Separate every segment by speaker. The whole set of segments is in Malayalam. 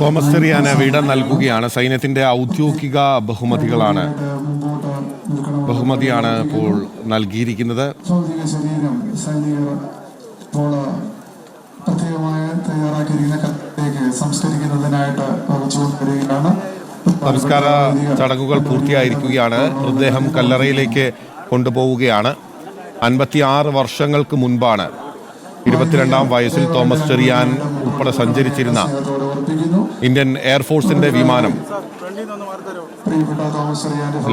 Speaker 1: തോമസ് ചെറിയാന് വിട നൽകുകയാണ്. സൈന്യത്തിന്റെ ഔദ്യോഗിക ബഹുമതികളാണ്. ബഹുമതിയാണ് ഇപ്പോൾ നൽകിയിരിക്കുന്നത്. സംസ്കാര ചടങ്ങുകൾ പൂർത്തിയായിരിക്കുകയാണ്. മൃതദേഹം കല്ലറയിലേക്ക് കൊണ്ടുപോവുകയാണ്. അൻപത്തിയാറ് വർഷങ്ങൾക്ക് മുൻപാണ്. ഇരുപത്തിരണ്ടാം വയസ്സിൽ തോമസ് ചെറിയാൻ ഉൾപ്പെടെ സഞ്ചരിച്ചിരുന്ന ഇന്ത്യൻ എയർഫോഴ്സിന്റെ വിമാനം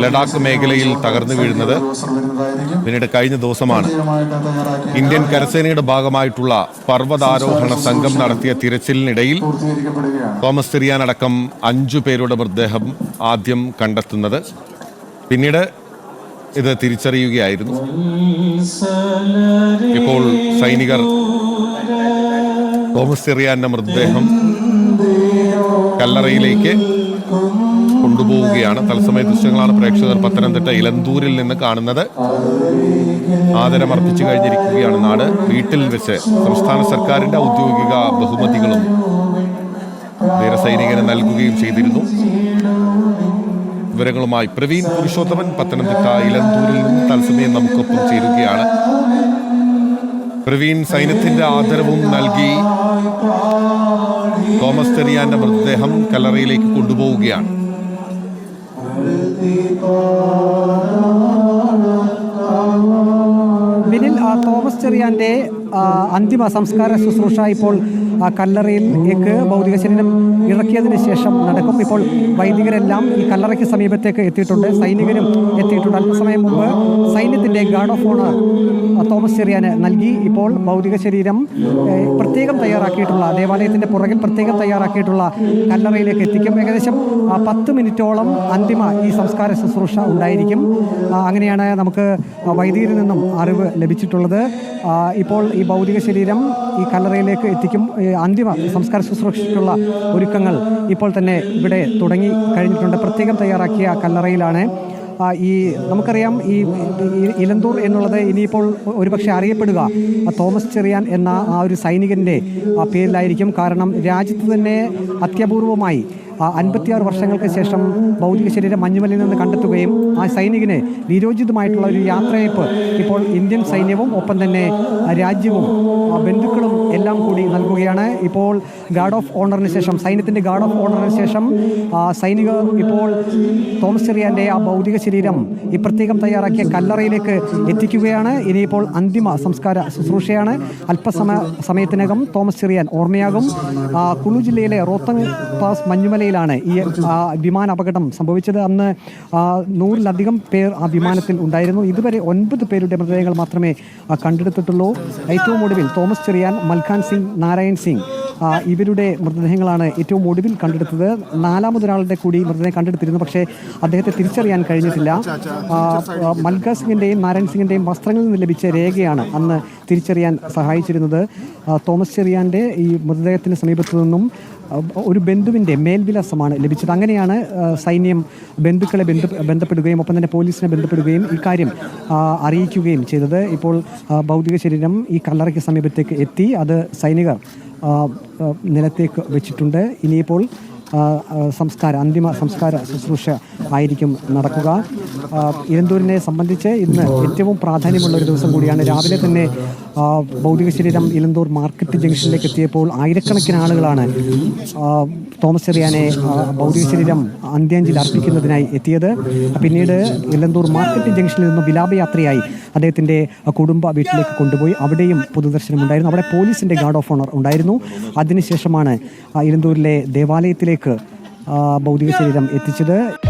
Speaker 1: ലഡാക്ക് മേഖലയിൽ തകർന്നു വീഴുന്നത് പിന്നീട് കഴിഞ്ഞ ദിവസമാണ്. ഇന്ത്യൻ കരസേനയുടെ ഭാഗമായിട്ടുള്ള പർവതാരോഹണ സംഘം നടത്തിയ തിരച്ചിലിനിടയിൽ തോമസ് തിരിയാൻ അടക്കം അഞ്ചു പേരുടെ മൃതദേഹം ആദ്യം കണ്ടെത്തുന്നത്. പിന്നീട് ഇത് തിരിച്ചറിയുകയായിരുന്നു. ഇപ്പോൾ സൈനികർ തോമസ് ചെറിയാന്റെ മൃതദേഹം കല്ലറയിലേക്ക് കൊണ്ടുപോവുകയാണ്. തത്സമയ ദൃശ്യങ്ങളാണ് പ്രേക്ഷകർ പത്തനംതിട്ട ഇലന്തൂരിൽ നിന്ന് കാണുന്നത്. ആദരമർപ്പിച്ചു കഴിഞ്ഞിരിക്കുകയാണ് നാട്. വീട്ടിൽ വെച്ച് സംസ്ഥാന സർക്കാരിന്റെ ഔദ്യോഗിക ബഹുമതികളും വീരസൈനികന് നൽകുകയും ചെയ്തിരുന്നു. വിവരങ്ങളുമായി പ്രവീൺ പുരുഷോത്തമൻ പത്തനംതിട്ട ഇലന്തൂരിൽ നിന്ന് തത്സമയം നമുക്കൊപ്പം ചേരുകയാണ്. പ്രവീൺ സൈന്യത്തിന്റെ ആദരവും നൽകി തോമസ് തെറിയാന്റെ മൃതദേഹം കല്ലറയിലേക്ക് കൊണ്ടുപോവുകയാണ്.
Speaker 2: ബിനിൽ തോമസ് ചെറിയാന്റെ അന്തിമ സംസ്കാര ശുശ്രൂഷ ഇപ്പോൾ ആ, കല്ലറയിലേക്ക് ഭൗതിക ശരീരം ഇറക്കിയതിന് ശേഷം നടക്കും. ഇപ്പോൾ വൈദികരെല്ലാം ഈ കല്ലറയ്ക്ക് സമീപത്തേക്ക് എത്തിയിട്ടുണ്ട്. സൈനികരും എത്തിയിട്ടുണ്ട്. അല്പസമയം മുമ്പ് സൈന്യത്തിന്റെ ഗാർഡ് ഓഫ് ഓണർ തോമസ് ചെറിയാന് നൽകി. ഇപ്പോൾ ഭൗതിക ശരീരം പ്രത്യേകം തയ്യാറാക്കിയിട്ടുള്ള ദേവാലയത്തിന്റെ പുറകിൽ പ്രത്യേകം തയ്യാറാക്കിയിട്ടുള്ള കല്ലറയിലേക്ക് എത്തിക്കും. ഏകദേശം പത്ത് മിനിറ്റോളം അന്തിമ ഈ സംസ്കാര ശുശ്രൂഷ ഉണ്ടായിരിക്കും. അങ്ങനെയാണ് നമുക്ക് വൈദികരിൽ നിന്നും അറിവ് ലഭിച്ചിട്ടുള്ളത്. ഇപ്പോൾ ഈ ഭൗതിക ശരീരം ഈ കല്ലറയിലേക്ക് എത്തിക്കും. അന്തിമ സംസ്കാര ശുശ്രൂഷയ്ക്കുള്ള ഒരുക്കങ്ങൾ ഇപ്പോൾ തന്നെ ഇവിടെ തുടങ്ങി കഴിഞ്ഞിട്ടുണ്ട്. പ്രത്യേകം തയ്യാറാക്കിയ കല്ലറയിലാണ്. ഈ നമുക്കറിയാം ഈ ഇലന്തൂർ എന്നുള്ളത് ഇനിയിപ്പോൾ ഒരുപക്ഷെ അറിയപ്പെടുക. തോമസ് ചെറിയാൻ എന്ന ആ ഒരു സൈനികന്റെ പേരിലായിരിക്കും. കാരണം രാജ്യത്ത് തന്നെ അത്യപൂർവമായി അൻപത്തിയാറ് വർഷങ്ങൾക്ക് ശേഷം ഭൗതിക ശരീരം മഞ്ഞുമലയിൽ നിന്ന് കണ്ടെത്തുകയും ആ സൈനികനെ നിരോജിതമായിട്ടുള്ള ഒരു യാത്രയപ്പ് ഇപ്പോൾ ഇന്ത്യൻ സൈന്യവും ഒപ്പം തന്നെ രാജ്യവും ബന്ധുക്കളും എല്ലാം കൂടി നൽകുകയാണ്. ഇപ്പോൾ ഗാർഡ് ഓഫ് ഓണറിന് ശേഷം സൈന്യത്തിന്റെ ഗാർഡ് ഓഫ് ഓണറിന് ശേഷം ആ സൈനികർ ഇപ്പോൾ തോമസ് ചെറിയാന്റെ ആ ഭൗതിക ശരീരം ഈ പ്രത്യേകം തയ്യാറാക്കിയ കല്ലറയിലേക്ക് എത്തിക്കുകയാണ്. ഇനിയിപ്പോൾ അന്തിമ സംസ്കാര ശുശ്രൂഷയാണ്. അല്പസമയ സമയത്തിനകം തോമസ് ചെറിയാൻ ഓർമ്മയാകും. കുളു ജില്ലയിലെ റോത്തങ് പാസ് മഞ്ഞുമലയിലാണ് ഈ വിമാന അപകടം സംഭവിച്ചത്. അന്ന് നൂറിലധികം പേർ ആ വിമാനത്തിൽ ഉണ്ടായിരുന്നു. ഇതുവരെ ഒൻപത് പേരുടെ മൃതദേഹങ്ങൾ മാത്രമേ കണ്ടെടുത്തിട്ടുള്ളൂ. ഏറ്റവും ഒടുവിൽ തോമസ് ചെറിയാൻ മൽഖാൻ സിംഗ് നാരായൺ സിംഗ് ഇവരുടെ മൃതദേഹങ്ങളാണ് ഏറ്റവും ഒടുവിൽ കണ്ടെടുത്തത്. നാലാമതൊരാളുടെ കൂടി മൃതദേഹം കണ്ടെടുത്തിരുന്നു പക്ഷേ അദ്ദേഹത്തെ തിരിച്ചറിയാൻ കഴിഞ്ഞിട്ടില്ല. മൽഗ സിംഗിന്റെയും നാരായൺ സിംഗിന്റെയും വസ്ത്രങ്ങളിൽ നിന്ന് ലഭിച്ച രേഖയാണ് അന്ന് തിരിച്ചറിയാൻ സഹായിച്ചിരുന്നത്. തോമസ് ചെറിയാന്റെ ഈ മൃതദേഹത്തിന് സമീപത്തു നിന്നും ഒരു ബന്ധുവിന്റെ മേൽവിലാസമാണ് ലഭിച്ചത്. അങ്ങനെയാണ് സൈന്യം ബന്ധുക്കളെ ബന്ധു ബന്ധപ്പെടുകയും ഒപ്പം തന്നെ പോലീസിനെ ബന്ധപ്പെടുകയും ഇക്കാര്യം അറിയിക്കുകയും ചെയ്തത്. ഇപ്പോൾ ഭൗതിക ശരീരം ഈ കല്ലറയ്ക്ക് സമീപത്തേക്ക് എത്തി. അത് സൈനികർ നിലത്തേക്ക് വെച്ചിട്ടുണ്ട്. ഇനിയിപ്പോൾ സംസ്കാര അന്തിമ സംസ്കാര ശുശ്രൂഷ ആയിരിക്കും നടക്കുക. ഇരന്തൂരിനെ സംബന്ധിച്ച് ഇന്ന് ഏറ്റവും പ്രാധാന്യമുള്ള ഒരു ദിവസം കൂടിയാണ്. രാവിലെ തന്നെ ഭൗതിക ശരീരം ഇലന്തൂർ മാർക്കറ്റ് ജംഗ്ഷനിലേക്ക് എത്തിയപ്പോൾ ആയിരക്കണക്കിന് ആളുകളാണ് തോമസ് ചെറിയാനെ ഭൗതിക ശരീരം അന്ത്യാഞ്ജലി അർപ്പിക്കുന്നതിനായി എത്തിയത്. പിന്നീട് ഇലന്തൂർ മാർക്കറ്റ് ജംഗ്ഷനിൽ നിന്ന് വിലാപയാത്രയായി. അദ്ദേഹത്തിന്റെ കുടുംബ വീട്ടിലേക്ക് കൊണ്ടുപോയി അവിടെയും പൊതുദർശനം ഉണ്ടായിരുന്നു അവിടെ പോലീസിന്റെ ഗാർഡ് ഓഫ് ഓണർ ഉണ്ടായിരുന്നു. അതിനുശേഷമാണ് ആ, ഇലന്തൂരിലെ ദേവാലയത്തിലേക്ക് ഭൗതിക ശരീരം എത്തിച്ചത്.